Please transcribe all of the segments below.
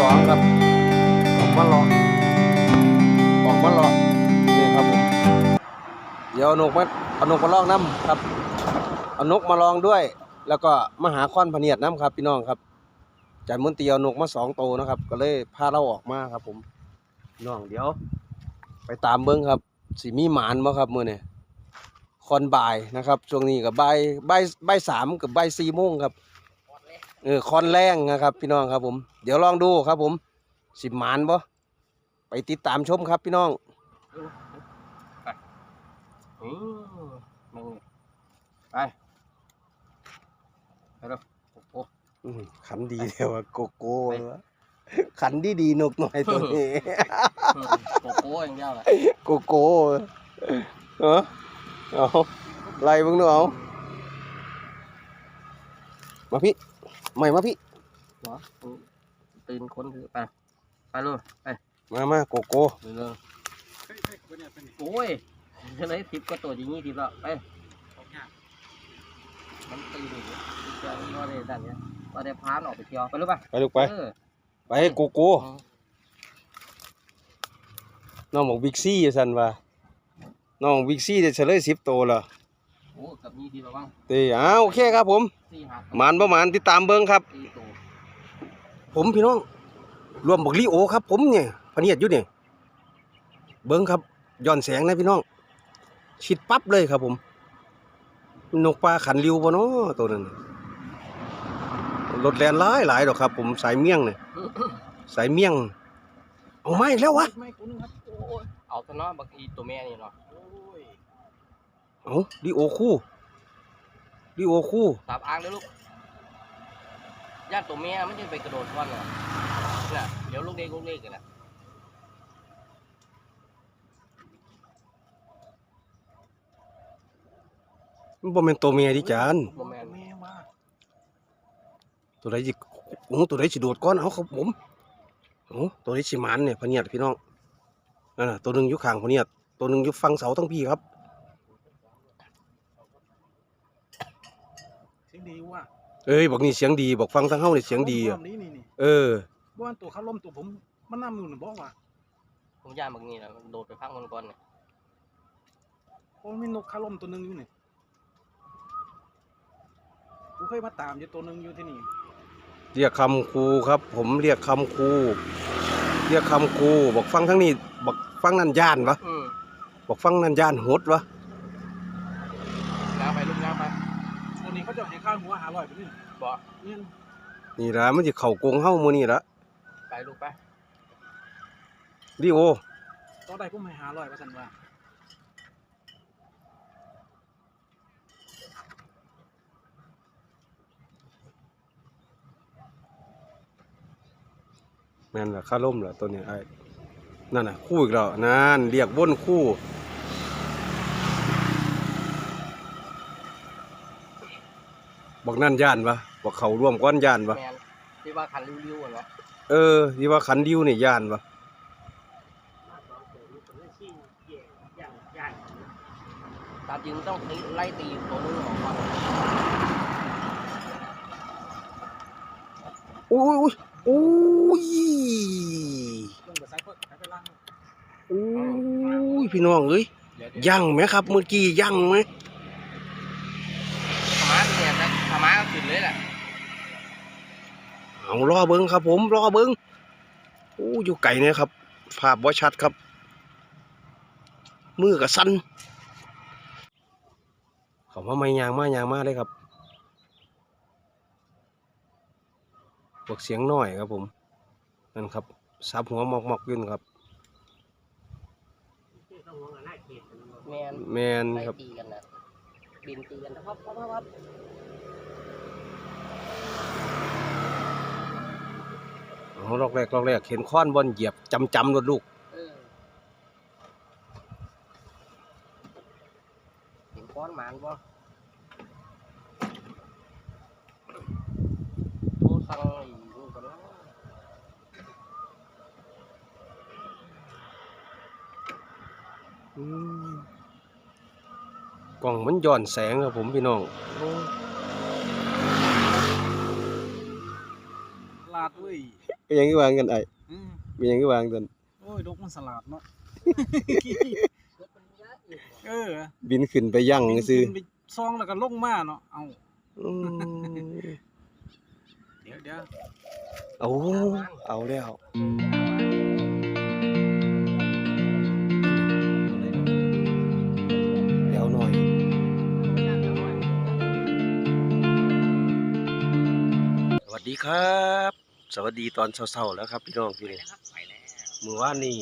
สองครับออกมาเลาะออกมาเลาะนี่ครับผมเดี๋ยวเอานกมาเอานกมาลองน้ำครับเอานกมาลองด้วย แล้วก็มาหาค้อนพเนียดน้ำครับ พี่น้องครับจานมุนตีเอานกมาสองโตวนะครับ ก็เลยพาเราออกมาครับ ผมน้องเดี๋ยว ไปตามเบิ้งครับสีมีหมานบ่ครับมื้อนี้คอนบ่ายนะครับช่วงนี้กับใบ่ายบ่ายบ่ายสามกับใบสี่โมงครับ เออคอนแรงนะครับ พี่น้องครับผม เดี๋ยวลองดูครับผมสิหมานบ่ไปติดตามชมครับพี่น้องอืมมึงไปไปแล้วโอ้โหอืมขันดีเดียวอะโกโก้เลยวะขันดีดีๆนกหน่อยตัวนี้โกโก้อย่างเดียวแหละโกโก้เออเอาไล่เบิ่งดูเอามาพี่ ไม่มาพี่หัวตื่นคนคือไปไปเลยไปมามาโกโก้เลยเลยโอ้ยจะได้ทิปก็ตัวอย่างนี้ทิปแล้วไปมันตื่นอยู่เที่ยวก็ได้ดันเนี้ยก็ได้พานออกไปเที่ยวไปหรือเปล่าไปลูกไปเออไปโกโก้น้องบอกบิ๊กซี่สันว่าน้องบิ๊กซี่จะเฉลยสิบโตวแล้วโอ้กับนี่ทีละบ้างเตีอ้าวโอเคครับผม สี่หักหมานประมาณติดตามเบิ้งครับ สี่ตัวผมพี่น้อง รวมบอกลีโอครับ ผมเนี่ยพะเนียดอยู่เนี่ยเบิ้งครับย้อนแสงนะพี่น้อง ชิดปั๊บเลยครับผม นกปลาขันริวปะเนาะตัวนั้นรถแลนหลายหลายดอกครับ ผมสายเมี่ยงเนี่ยสายเมี่ยง เอาไม่แล้ววะ ไม่คุ้นครับโอ้ยเอาตัวเนาะบักอีตัวแม่นี่เนาะโอ้ยเอาลีโอคู่ ลีโอคู่ตามอ้างเลยลูกญาติตัวแม่มันจะไปกระโดดวันเหรอน่ะเดี๋ยวลูกเด็กลูกเล็กกันนะมันบ่แม่นตัวเมียดิจานโมแมนตัวใดสิโอ้ตัวใดสิโดดก่อนเอาครับผมโอ้ตัวใดสิหมันเนี่ยพะเนียดพี่น้องนั่นน่ะตัวหนึงอยู่ข้างพะเนียดตัวหนึงอยู่ฝั่งเสาทั้งพี่ครับ เสียงดีว่ะ เอ้ยบอกนี่เสียงดีบอกฟังทั้งเฮานี่เสียงดีอะนี่นี่นี่เออ บ้านตัวเขาล้มตัวผมมันน้ำอยู่หนึ่งบอกว่าผมย่านบักนี่แหละโดดไปพักมันก่อนเนี่ยโอ้มีนกเขาล้มตัวหนึงอยู่นี่กูเคยมาตามอยู่ตัวหนึงอยู่ที่นี่เรียกคำครูครับ ผมเรียกคำครูเรียกคำครูบอกฟังทั้งนี้บอกฟังนั่นย่านวะอืมบอกฟังนั่นย่านโหดวะ น้าไปลูกน้าไป ตัวนี้เขาจะให้ข้าวหัวหาลอยไปนี่บอกเนี่ยนี่ล่ะมันสิเข้ากรงเฮามื้อนี้ละไปลูกไปดิโอตอนใดผมให้หาลอยว่าสันว่าแม่นล่ะค่าล่มล่ะตัวนี้ไอ้นั่นน่ะคู่อีกแล้วนั่นเรียกวนคู่ บอกนั่นย่านวะบอกเขาร่วมก้อนย่านวะแมนที่ว่าคันริ้วๆอะเนาะเออที่ว่าขันดิวนี่ย่านวะตามจริงต้องตีไล่ตีตัวนึงออกก่อนอุ้ยอุ้ยอุ้ยลงกับไซเฟอร์ไปล่างอุ้ยพี่น้องเอ้ยเดี๋ยวเดี๋ยวยั่งไหมครับ เมื่อกี้ยั่งไหมธรรมะเนี่ยนะธรรมะก็ ขึ้นเลยแหละเอารอเบิ้งครับ ผมรอเบิ้งโอ้อยู่ไกลเนี่ยครับ ภาพบ่ชัดครับ มือกับสั้นเขามาไม่ยางมายางมาเลยครับพวกเสียงน้อยครับผมนั่นครับซับหัวหมอกหมอกๆอยืนครับแมนแมนไล่ครับตีกันนะบินตีกันนะครับครับครับ เอาลอกแรกลอกแรกเห็นค้อนบอลเหยียบจำจำรถลูกเออเห็นก้อนหมานบ่โทษสั่งอีกลูกกันนะอืมกล่องมันย้อนแสงครับผมพี่น้องลา เว้ยเป็นหยังคือวางกันไอ้อืมเป็นหยังคือวางกันโอ้ยดกมันสลัดเนาะเออบินขึ้นไปยั่งซื่อขึ้นไปซองแล้วก็ลงมาเนาะเอาอืมเดี๋ยวเดี๋ยวโอ้เอาแล้ว เดี๋ยวหน่อย สวัสดีครับ สวัสดีตอนเช้าๆแล้วครับพี่น้องพี่นี่มือว่านนี่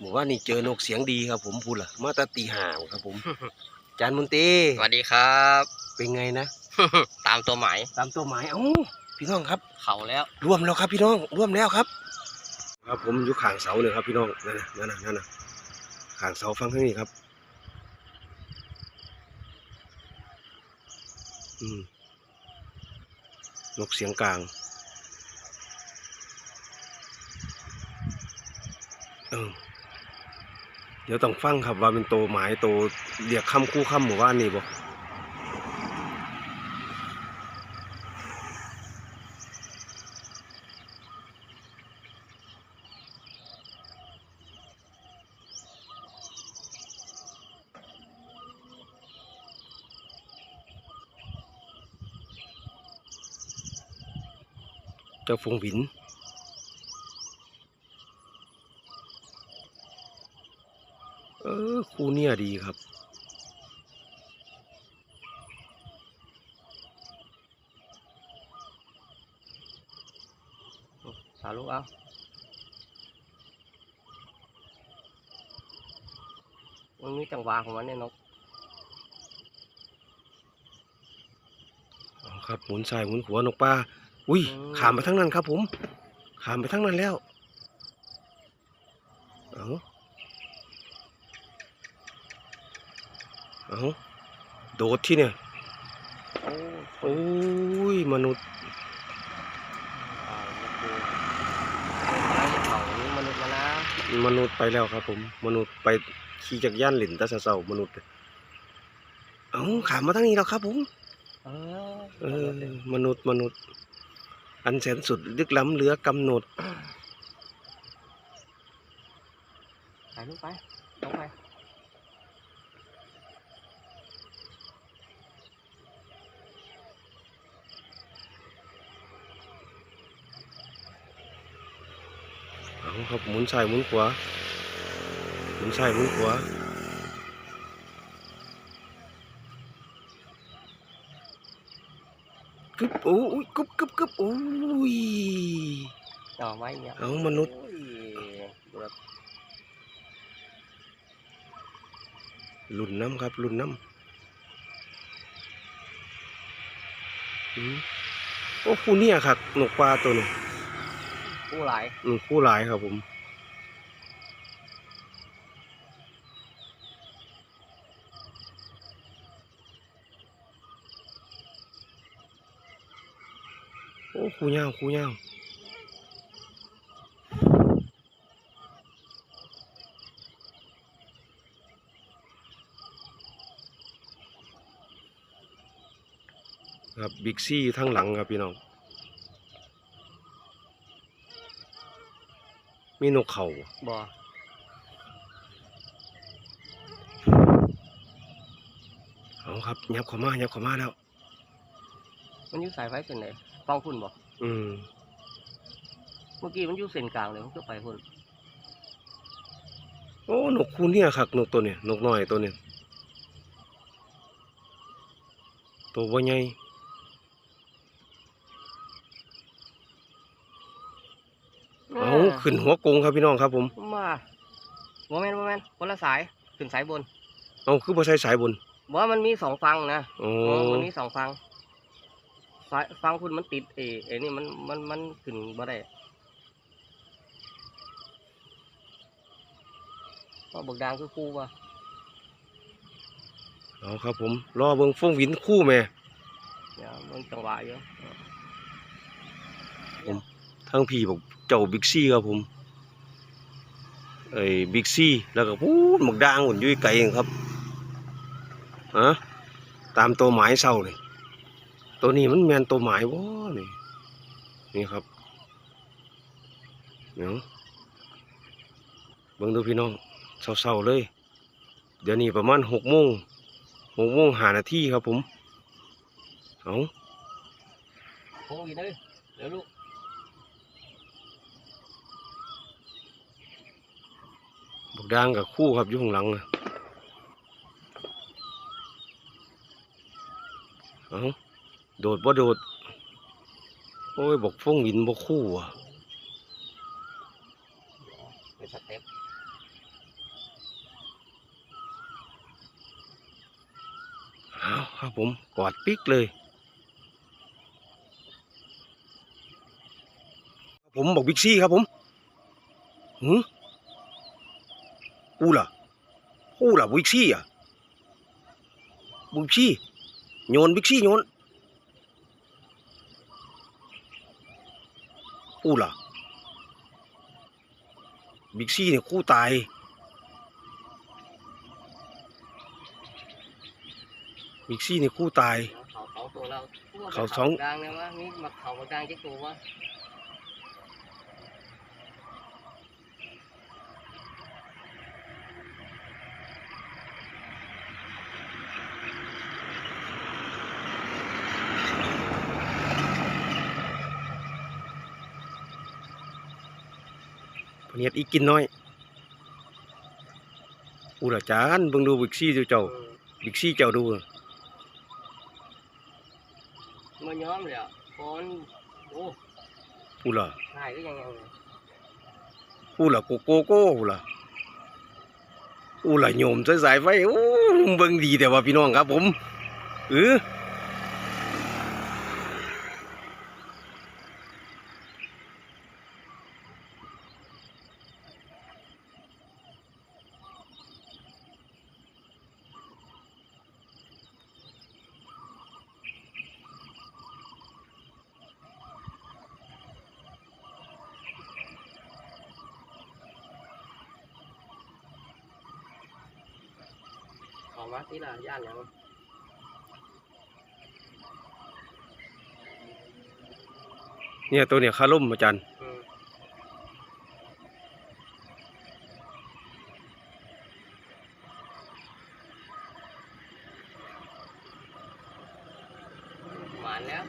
มือว่านนี่เจอนกเสียงดีครับ ผมพูดล่ะมาแตาตีห่าวครับ ผมจานมุนตีสวัสดีครับ เป็นไงนะ ตามตัวหมายตามตัวหมายเอ้าพี่น้องครับ เขาแล้วร่วมแล้วครับ พี่น้องร่วมแล้วครับ ครับผมอยู่ข้างเสาเนี่ยครับ พี่น้องนั่นน่ะนั่นน่ะนั่นน่ะข้างเสาฟังทางนี้ครับ อืมนกเสียงกลาง เออเดี๋ยวต้องฟังครับว่าเป็นโตหมายโตเรียกคำคู่คำหมู่บ้านนี่บ่เจ้าฟงหวิน เออ คู่เนี่ยดีครับสาลูกเอามันมีจังหวะของมันเนี่ยนกเอาครับหมุนซ้ายหมุนขวานกปลา อุ้ยอืมขามไปทั้งนั้นครับผม ขามไปทั้งนั้นแล้ว เอาเอาโดดที่เนี่ยโอ้โอ้ยมนุษย์อ่านี่คือเขานี่มนุษย์มานะมนุษย์ไปแล้วครับ ผม มนุษย์ไปขี่จักรยานหลินแตาเสาๆมนุษย์เอาขามมาทั้งนี้แล้วครับผมเอเออมนุษย์มนุษย์ อันแสนสุดลึกล้ำเหลือกำหนดถ่ายรูปไปลงไป เอาครับหมุนซ้ายหมุนขวาหมุนซ้ายหมุนขวากึบโอ้ยกึบกึบกึบโอ้ยจ่อไว้เนี่ยเอามนุษย์โอ้ยแบบลุ่นน้ำครับลุ่นน้ำอืมโอ้คู่เนี่ยครับนกปลาตัวนี้ ผู้หลายอืมคู่หลายครับผม โอ้คู่ยาวคู่ยาวครับบิ๊กซี่ทั้งหลังครับพี่น้อง มีนกเขาบ่เอาครับยับเข้ามายับเข้ามาแล้ว มันอยู่สายไฟเส้นไหนฟังคุณบ่อืมเมื่อกี้มันอยู่เส้นกลางเลยมันก็ไปคุณโอ้นกคูเนี่ยครับนกตัวเนี้ยนกน้อยตัวเนี้ยตัวบ่ใหญ่ เอาขึ้นหัวกงครับพี่น้องครับผมมาโมเมนต์โมเมนต์คนละสายขึ้นสายบนเอาคือบ่ใช่สายบนบอกว่ามันมีสองฟังนะโอ้เออมันมีสองฟังสายฟังคุณมันติดเอเอนี่มันมันมันขึ้นบ่ได้ว่าบักดางคือคู่ป่ะเอาครับผมรอเบิ่งฟงวินคู่แม่เนี่ยมันจังหวะอยู่ทั้งพี่บอกเจ้าบิ๊กซี่ครับผมเอ้บิ๊กซี่แล้วก็พูดหมกดางหุ่นยุ่ยไกลเองครับฮะตามตัวหมายเศร้าเลยตัวนี้มันแมนตัวหมายบ่นี่นี่ครับเนาะเบิ่งดูพี่น้องเศร้าๆเลย เดี๋ยวนี้ประมาณหกโมงหกโมงหานาทีครับผมเอาโค้งอีกเลยเดี๋ยวลูก บอก ดางกับคู่ครับอยู่ข้างหลังน่ะเอาโดดบ่โดด โอ้ยบอกฟงวินบ่คู่อะเป็นสเต็ปเอาครับผมกอดปิ๊กเลยผมบอกบิ๊กซี่ครับผมหือ อู้ล่ะอู้ล่ะบิ๊กซี่อะบิ๊กซี่โยนบิ๊กซี่โยนอู้ล่ะบิ๊กซี่เนี่ยคู่ตายบิ๊กซี่เนี่ยคู่ตาย เขาสองตัวเราเขาสองกลางเนี่ยวะมีมาเขามากลางเจ๊ตัววะ เนียดอีกกินน้อยอู้ล่ะจานเบิ่งดูบิ๊กซี่เจ้าเจ้าเออบิ๊กซี่เจ้าดูมันย้อมเลยอะฟอนโอ้อู้ล่ะหายก็ยังไงอู้ล่ะโกโก้โก้อู้ล่ะอู้ล่ะโยมสายสายไฟโอ้เบิ่งดีแต่ว่าพี่น้องครับผมเออ เขามา ที่ละย่านยังเนี่ยตัวเนี่ยคาร่มอาจารย์อืมหวานแล้ว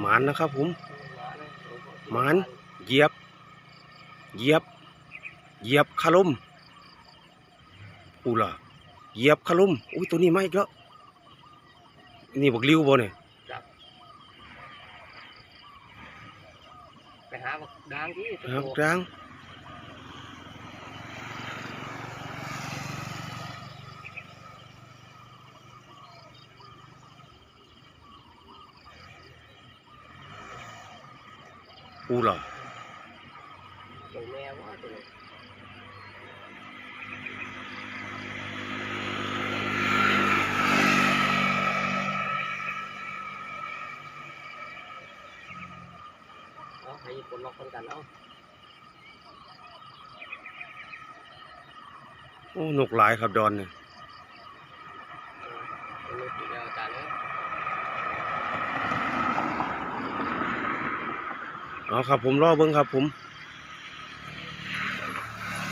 หมานนะครับผม หวานเหยียบ เหยียบ เหยียบคาร่มอู้ล่ะเหยียบคาร่มอุ้ยตัวนี้มาอีกแล้วนี่บักลิ้วบ่เนี่ยไปหาบักดางที่ครับกลางอู้ล่ะ ตัวแม่ว่าตัวนี้เอาให้ญี่ปุ่นล็อก คนกันเอาโอ้นกหลายครับดอนเนี่ยเออเป็นลูกอยู่แล้วอาจารย์เอ้ยเอาครับผมรอเบิ้งครับผม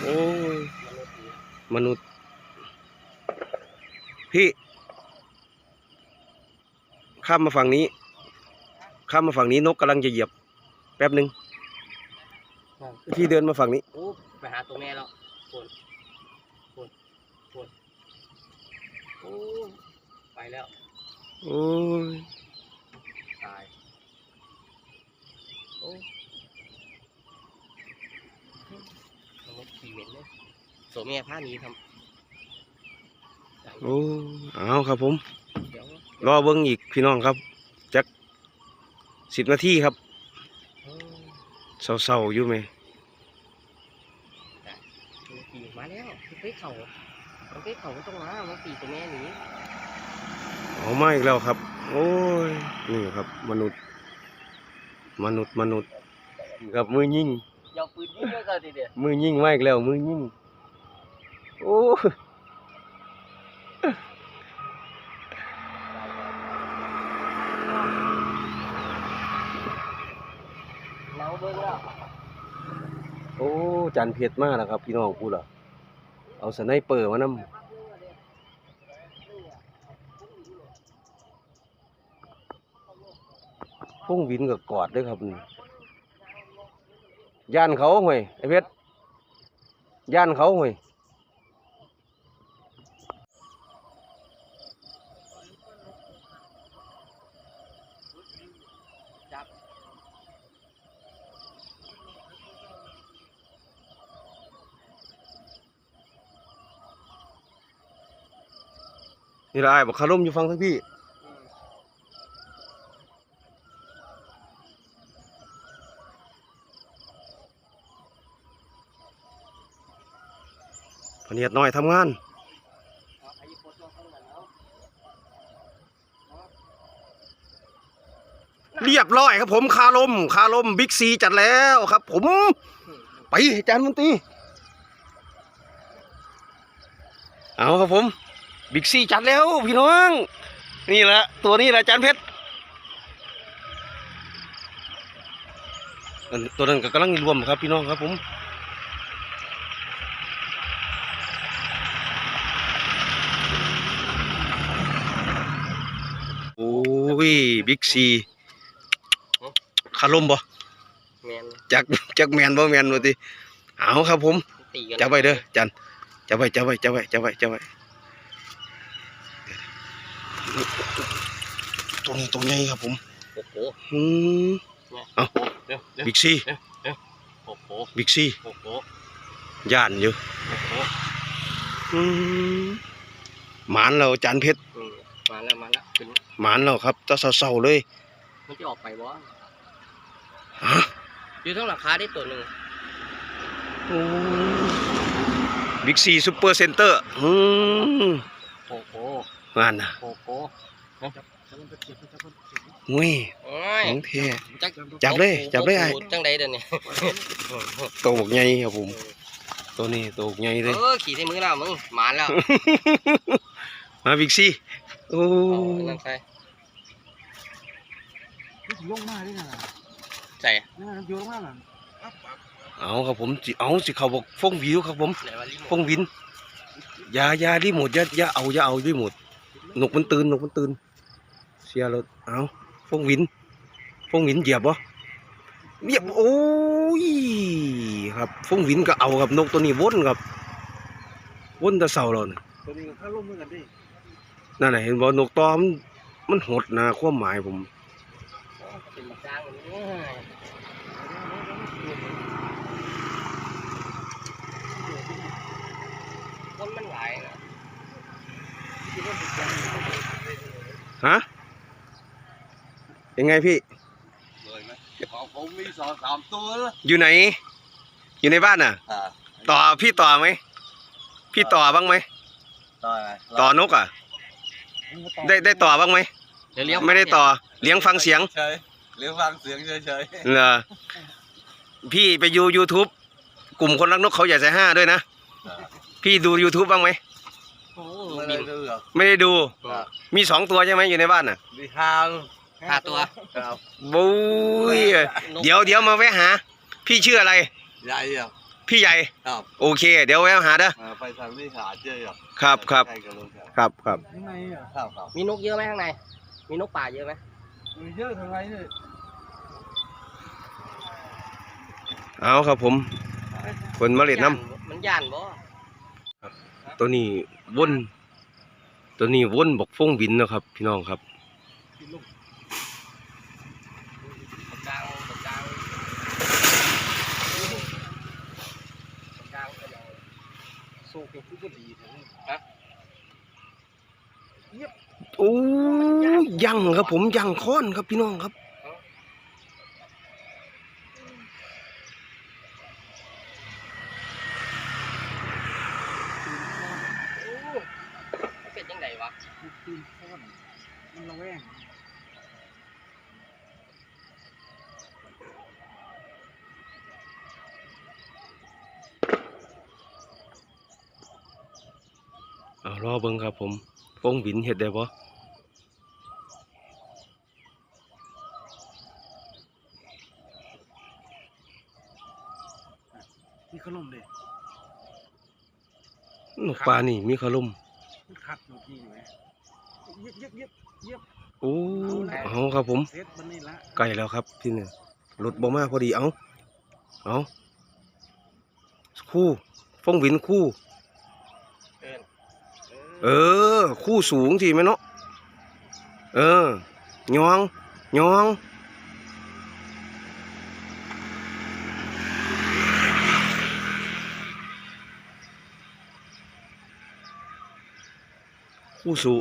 โอ้ยมนุษย์อยู่มนุษย์ พี่ ข้ามมาฝั่งนี้ ข้ามมาฝั่งนี้นกกำลังจะเหยียบ แป๊บหนึ่ง พี่เดินมาฝั่งนี้โอ้ไปหาตัวแม่แล้วปวดปวดปวดโอ้ไปแล้วโอ้ยตายโอ้มนุษย์ขี่เหม็นเลยโสเมียผ้าหนี้ทำโอ้เอาครับผมเดี๋ยวรอเบิ้งอีกพี่น้องครับจักสิบนาทีครับเออเศร้าๆอยู่ไหม ขี่มา แล้วไปเข่ามันไปเข่าก็ต้องมามันตีตัวแม่หนีเอามาอีกแล้วครับ โอ้ยนี่ครับ มนุษย์ มนุษย์มนุษย์กับมือยิงยาวปืนยิงด้วยกันทีเดียวมือยิงมาอีกแล้ว มือยิงโอ้ยบิ่งแล้วโอ้จานเผ็ดมากนะครับ พี่น้องพูดเหรอ เอาสไนเปอร์มานำพุ่งวินกับกอดด้วยครับย่านเขาห่วยไอ้เพชรย่านเขาห่วย นี่ละไอ้ายบอกคารมอยู่ฟังทั้งพี่พเนียดน้อยทำงานเรียบร้อยครับผมคาลมคาลมบิ๊กซีจัดแล้วครับ ผม ไปจารย์มนตีเอาครับผม บิ๊กซีจัดแล้วพี่น้อง นี่แหละตัวนี้แหละอาจารย์เพชรอันตัวนั้นก็กำลังรวมครับพี่น้องครับผมโอ้ยบิ๊กซีคาลมบ่แมนจักจักแมนบ่แมนบ่ติเอาครับผมตีกันจับไว้เด้อจันจับไว้จับไว้จับไว้จับไว้จับไว้ ตัวนี้ตัวใหญ่ครับผมโอ้โหอืมเนี่ยเอาเดี๋ยวเดี๋ยวบิ๊กซีโอ้โหบิ๊กซีโอ้โหย่านอยู่โอ้โหอืมหมานเราจานเพชรอืมมาแล้วมาแล้วขึ้นหมานเราครับแตะเศร้าๆเลยมันจะออกไปบ่ฮะอยู่ทั้งราคาได้ตัวหนึ่งบิ๊กซีซูเปอร์เซ็นเตอร์อืมโอ้โหงานน่ะโอ้โห จับมันไปเก็บจับมันเก็บงุ้ยโอ้ยของแท้จักจับเลยจับเลยไอ้โโหจังใดเดี๋ยวนี้โตบักใหญ่ครับผม ตัวนี้โตบักใหญ่เลยเออขี่ใส่มือแล้วมึงหมาแล้ว มาบิ๊กซีโอ้เอาอันนั่นใส่นี่ถึงลงมาได้ไงล่ะใส่นี่มันโยนลงมาล่ะเอาครับผมสิเอาสิเขาบอกฟงวิวครับผมไหนวะลิฟงวินอยาอยารีโมดอยาอยาเอาอยาเอารีโมดนกมันตื่นนกมันตื่นเสียรถเอาฟงวินฟงวินเหยียบบ่เหยียบโอ้ยครับฟงวินก็เอาครับนกตัวนี้วนครับวนแตะเสาเราน่ะตัวนี้ก็ข้าร่มเหมือนกันดินั่นน่ะเห็นบ่นกตอมนมันหดนะความหมายผมเป็นมาจ้างอันนี้คนมันหลายนะฮะ ยังไงพี่เลยไหมของผมมีสองสามตัวแล้วอยู่ไหน อยู่ในบ้านน่ะ อ่าต่อพี่ต่อไหม พี่ต่อบ้างไหม ต่ออะไรต่อนกอะ ได้ได้ต่อบ้างไหม เดี๋ยวเลี้ยวไม่ได้ต่อ เลี้ยงฟังเสียงเฉยเรียกฟังเสียงเฉยเฉยเหรอพี่ไปยู YouTube กลุ่มคนรักนกเขาใหญ่ใจห้าด้วยนะ พี่ดู YouTube บ้างไหม โอ้ไม่บิได้นดูหรอกไม่ได้ดูครับมีสองตัวใช่ไหมอยู่ในบ้านน่ะ มีทาง ห้าตัวครับบุ้ยเดี๋ยวเดี๋ยวมาแวะหา พี่ชื่ออะไร ใหญ่อะพี่ใหญ่ครับโอเค เดี๋ยวแวะหาเด้ออ่าไปทางนี้หาเจออะครับครับใกล้กับโรงแรมครับครับยังไงอะครับครับมีนกเยอะไหมข้างใน มีนกป่าเยอะไหมมีเยอะทางไรเนี่ยเอาครับผมคนมาเล็ดน้มันย่านบ่ำตัวนี้วน ตัวนี้วนบอกฟงบินนะครับ พี่น้องครับ ปากกลางปากกลางปากกลางก็ยัง โซ่เป็นผู้ดีนะโอ้ยยังครับผมยังค้อนครับพี่น้องครับ เบิ้งครับผมฟงหินเห็ดได้ปะมีขลุ่มเลหนูปลานี่มีขลุ่มมขัดอยู่ที่อยู่ไหเย็บเย็บเย็บย็บโอ้เอาครับผมไก่แล้วครับที่นี่หลุดบ่มาพอดีเอาเอาคู่ฟงหินคู่ เออ คู่สูงทีไหมเนาะเออยองยองคู่สู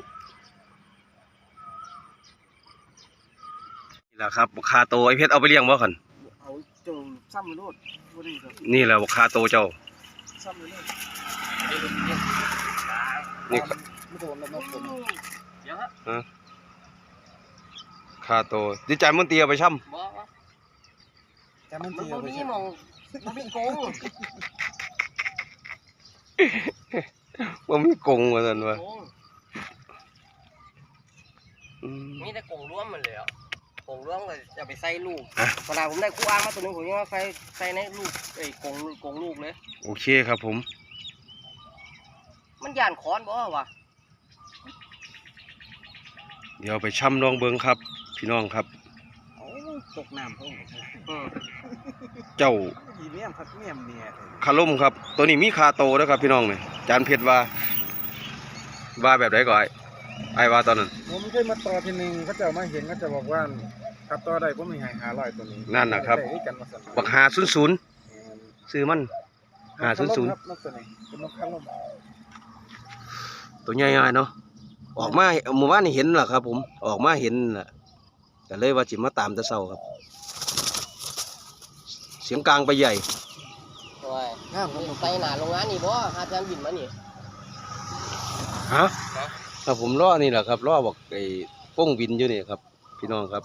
นี่แหละครับคาโตไอเพชรเอาไปเลี้ยงบ่คันเอาจงซ้ำมันโลดบ่ได้ครับนี่แหละคาโตเจ้าซ้ำมันโลด นี่ครับไม่โดนแล้วนะผมเดี๋ยวฮะคาโตดิจายมันเตียไปช่ำบอกว่าแต่มันมันเจียบ่วไปมีใช่หมองมันมีโกงว่ามีกงว่าซั่นว่าโกงอืมมีแต่โกงร่วมมันเลยอะโกงร่วมก็จะไปใส่ลูกอะขนาดผมได้คู่อ้างมาตัวหนึงผมยังว่าใส่ใส่ในลูกไอ้ยโกงโกงลูกเลย โอเคครับผม มันย่านค้อนบ่วะเดี๋ยวไปช่ำลองเบิงครับ พี่น้องครับ เอาตกน้ำเขาอืมเจ้าอีเนียมพัดเนียมเนี่ยคาล่มครับ ตัวนี้มีคาโตนะครับ พี่น้องเนี่ยจานเพชรว่า ว่าแบบไหนก่อนไอ้ไอ้ว่าตอนนั้น ผมเคยมาต่อทีนึงเขาจะมาเห็นเขาจะบอกว่าครับต่อได้ผมมีหายหาร้อยตัวนี้นั่นน่ะครับ ได้ด้วยกันมาสั่นบักหาศูนย์ศูนย์ซื้อมัน หาศูนย์ศูนย์ ครับนกตัวนี้เป็นนกข้าลม ตัวใหญ่ๆเนาะออกมาเมื่อวานนี่เห็นแหละครับผมออกมาเห็นแหละแต่เลยว่าจิมาตามแต่เศร้าครับ เสียงกลางไปใหญ่โอ้ยงามครับใส่หนาโรงงานนี่บ่หาจานบินมานี่ฮะฮะถ้าผมรอนี่แหละครับรอบอกไอ้ป้งบินอยู่นี่ครับ พี่น้องครับ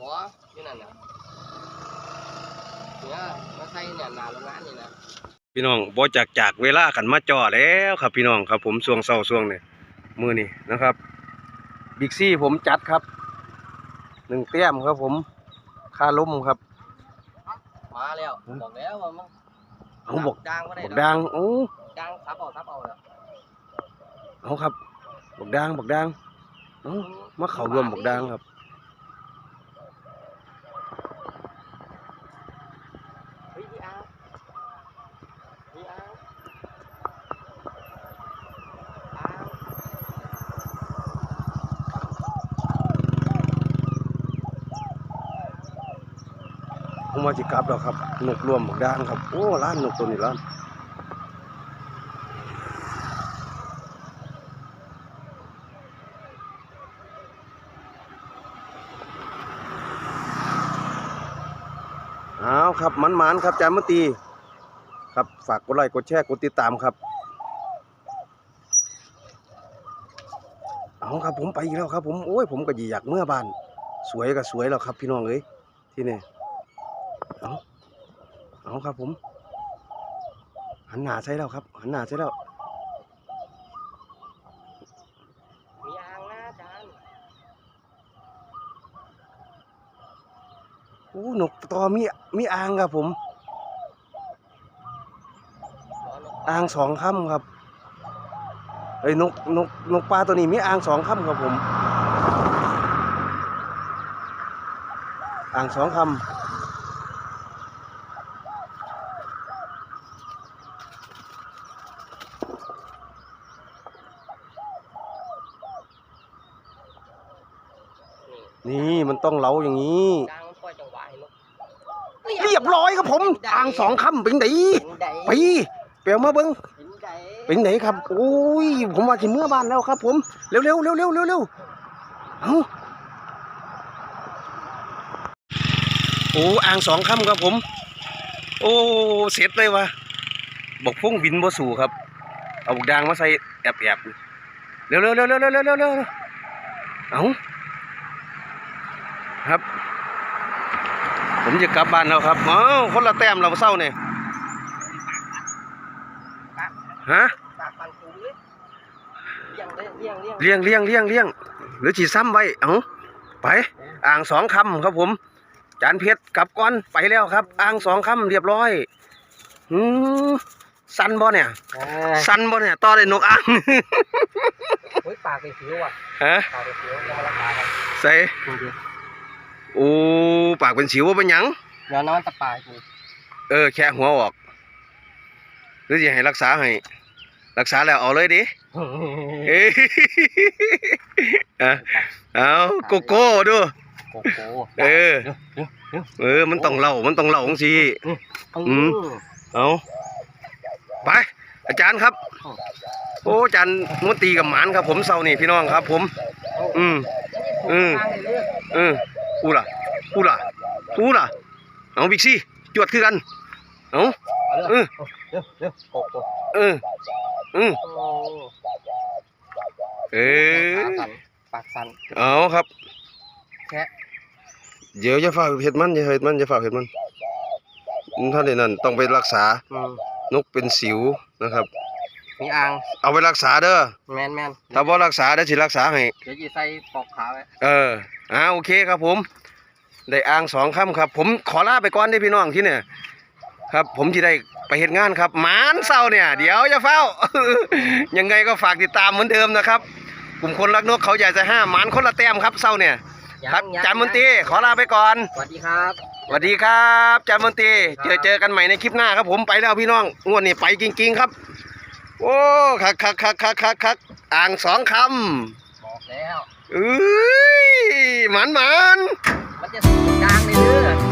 บ่อยู่นั่นน่ะเนี่ยมาใส่เนี่ยหนาโรงงานนี่นะ พี่น้องบ่จากจากเวลากันมาจ่อแล้วครับ พี่น้องครับ ผมช่วงเศร้าช่วงนี่มือนี่นะครับบิ๊กซี่ผมจัดครับหนึ่งเตี้ยมครับ ผมค่าล้มครับ มาแล้วบอกแล้วว่ามันเอาบอกดังบ่ได้บอกดอกดังโอ้ดังทับเอาทับเอาแล้วเอาครับบอกดังบอกดังเอามาเข้ารวมบอกดังครับ เฮ้ยพี่อาร์พี่อาร์อาร์ ผมมาจิ กลับแล้วครับหนกรวมบอกดังครับ โอ้ร้านหนกตัวนี้ร้านเอาครับมันมันๆครับจามตีครับฝากกดไลค์กดแชร์กดติดตามครับเอาครับผมไปอีกแล้วครับ ผมโอ้ยผมก็อยากเมื่อบ้าน สวยก็สวยแล้วครับ พี่น้องเอ้ยที่นี่ เอาครับผม หันหน้าใช่แล้วครับ หันหน้าใช่แล้ว มีอ่างนะอาจารย์โอ้นกตอมีมีอ่างครับผมรอนกอ่างสองค่ำครับเอ้ยนกนกนกปลาตัวนี้มีอ่างสองค่ำครับผม อ่างสองคำ สองคำเป็นไดไปีเปลวมาเบิ้งเป็นไหนครับโอ้ยผมมาถึงเมื่อบ้านแล้วครับ ผมเร็วเร็วเร็วเร็วเร็วเร็วเอาโอ้อ่างสองคำครับผม โอ้เสร็จเลยวะบอกพุ่งวินบสู่ครับ เอาบุกดางมาใส่แอบแอบเร็วเร็วเร็วเร็วเร็วเร็วเร็วเอาครับ ผมจะกลับบ้านแล้วครับเอ้าคนละแต้มเราเศร้าเนี่ยฮะปากปันปูเลยเลี้ยงได้เลี้ยงเลี้ยงเลี้ยงเลี้ยงเลี้ยงเลี้ยงหรือจีซ้ำไว้เอาไป อ่างสองคำครับผม จานเพชรกลับก้อนไปแล้วครับ อ่างสองคำเรียบร้อยอืมสันบ่เนี่ยเออสันบ่เนี่ยต่อได้นกอ่างเฮ้ยปากเป็นสิวอะฮะปากเป็นสิวยังมารักษากันใส่ดูดิ โอ้ปากเป็นสิวบ่เป็นหยังเดี๋ยวน้ำมันตะปายกูเออแค่หัวออกหรือจะให้รักษาให้รักษาแล้วเอาเลยดิเอ้ยอะเอาโกโก้ดูโกโก้เออเดี๋ยวเดี๋ยวเดี๋ยวเออมันต้องเล่ามันต้องเล่าของสิอืมเอาไป อาจารย์ครับ โอ้อาจารย์มนตรีกับหมานครับ ผมเศร้านี่พี่น้องครับ ผม อืมอืมข้างเลยเลือกเออ กูล่ะกูล่ะกูล่ะเอาบิ๊กซี่จวดคือกันเอาเอาเลยเออเดี๋ยวเดี๋ยวโกโก้เอออืมโอ้เออปากสั่นปากสั่นเอาครับแค่เดี๋ยวจะฝากเห็ดมันอย่าเห็ดมันอย่าฝากเห็ดมันท่านเดนั่นต้องไปรักษาอืมนกเป็นสิวนะครับ มีอ่างเอาไปรักษาเด้อแมนแมนถ้าบ่รักษาได้สิรักษาให้เดี๋ยวจะใส่ปอกขาไว้เอออ่าโอเคครับผม ได้อ่างสองคำครับ ผมขอลาไปก่อนเด้อพี่น้องที่เนี่ยครับ ผมที่ได้ไปเห็นงานครับหมานเศร้าเนี่ย เดี๋ยวจะเฝ้า ยังไงก็ฝากติดตามเหมือนเดิมนะครับ กลุ่มคนรักนกเขาใหญ่จะห้าหมานคนละแต้มครับเศร้าเนี่ย ครับยังจานมนตรีขอลาไปก่อนสวัสดีครับสวัสดีครับจานมนตรีเจอเจอกันใหม่ในคลิปหน้าครับผมไปแล้วพี่น้องงวดนี้ไปจริง ๆ ครับ โอ้คักคักคักคักคักคักอ่างสองคบอกแล้วำเอ้ยหมันหมันมันจะสูงกลางเลยเด้อ